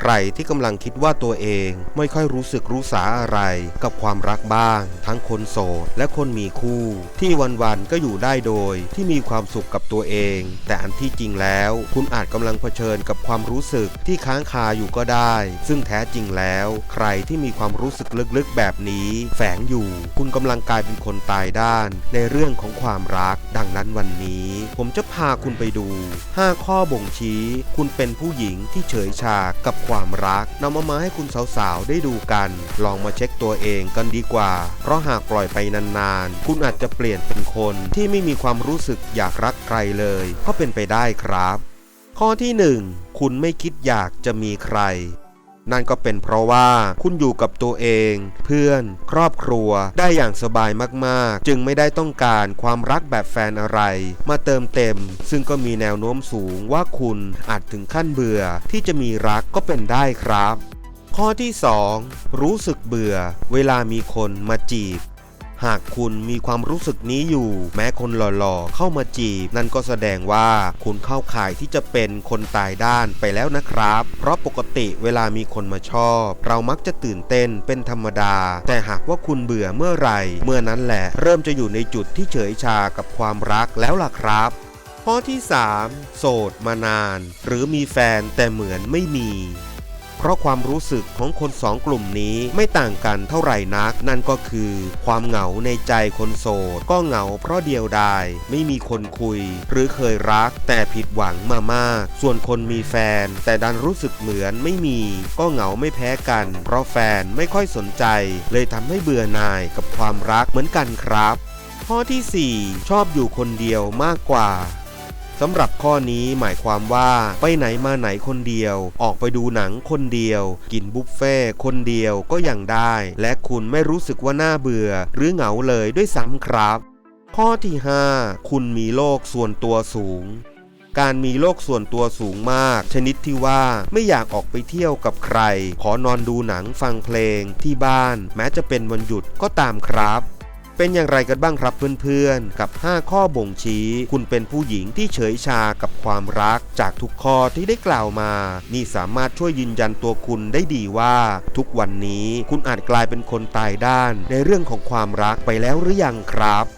ใครที่กำลังคิดว่าตัวเองไม่ค่อยรู้สึกรู้สาอะไรกับความรักบ้าง ทั้งคนโสดและคนมีคู่ ที่วันๆก็อยู่ได้โดยที่มีความสุขกับตัวเอง แต่อันที่จริงแล้ว คุณอาจกำลังเผชิญกับความรู้สึกที่ค้างคาอยู่ก็ได้ ซึ่งแท้จริงแล้ว ใครที่มีความรู้สึกลึกๆแบบนี้ แฝงอยู่ คุณกำลังกลายเป็นคนตายด้าน ในเรื่องของความรัก ดังนั้นวันนี้ ผมจะพาคุณไปดู 5 ข้อบ่งชี้ คุณเป็นผู้หญิงที่เฉยชากับความรักนำมามาให้คุณสาวๆ ได้ดูกัน ลองมาเช็คตัวเองกันดีกว่า เพราะหากปล่อยไปนานๆ คุณอาจจะเปลี่ยนเป็นคนที่ไม่มีความรู้สึกอยากรักใครเลยก็เป็นไปได้ครับ ข้อที่ 1 คุณไม่คิดอยากจะมีใคร นั่นก็เป็นเพราะว่าคุณอยู่กับตัวเอง เพื่อน ครอบครัว ได้อย่างสบายมากๆ จึงไม่ได้ต้องการความรักแบบแฟนอะไร มาเติมเต็ม ซึ่งก็มีแนวโน้มสูงว่าคุณอาจถึงขั้นเบื่อที่จะมีรักก็เป็นได้ครับ ข้อที่ 2 รู้สึกเบื่อ เวลามีคนมาจีบ หากคุณมีความรู้สึกนี้อยู่ แม้คนหล่อๆ เข้ามาจีบ นั่นก็แสดงว่าคุณเข้าข่ายที่จะเป็นคนตายด้านไปแล้วนะครับ เพราะปกติเวลามีคนมาชอบ เรามักจะตื่นเต้นเป็นธรรมดา แต่หากว่าคุณเบื่อเมื่อไหร่ เมื่อนั้นแหละเริ่มจะอยู่ในจุดที่เฉยชากับความรักแล้วล่ะครับข้อที่ 3 โสดมานาน หรือมีแฟนแต่เหมือนไม่มี เพราะความรู้สึกของคนสองกลุ่มนี้ไม่ต่างกันเท่าไหร่นัก นั่นก็คือ ความเหงาในใจคนโสด ก็เหงาเพราะเดียวดาย ไม่มีคนคุย หรือเคยรัก แต่ผิดหวังมามาก ส่วนคนมีแฟน แต่ดันรู้สึกเหมือนไม่มี ก็เหงาไม่แพ้กัน เพราะแฟนไม่ค่อยสนใจ เลยทำให้เบื่อหน่ายกับความรักเหมือนกันครับ ข้อที่ 4 ชอบอยู่คนเดียวมากกว่า สำหรับข้อนี้หมายความว่าไปไหนมาไหนคนเดียว ออกไปดูหนังคนเดียว กินบุฟเฟ่ต์คนเดียวก็ยังได้ และคุณไม่รู้สึกว่าน่าเบื่อ หรือเหงาเลยด้วยซ้ำครับ ข้อที่ 5 คุณมีโลกส่วนตัวสูงการมีโลกส่วนตัวสูงมาก ชนิดที่ว่าไม่อยากออกไปเที่ยวกับใคร ขอนอนดูหนังฟังเพลงที่บ้าน แม้จะเป็นวันหยุดก็ตามครับ เป็นอย่างไรกันบ้างครับเพื่อนๆ กับ 5 ข้อบ่งชี้ คุณเป็นผู้หญิงที่เฉยชากับความรัก จากทุกข้อที่ได้กล่าวมา นี่สามารถช่วยยืนยันตัวคุณได้ดีว่า ทุกวันนี้คุณอาจกลายเป็นคนตายด้าน ในเรื่องของความรักไปแล้วหรือยังครับ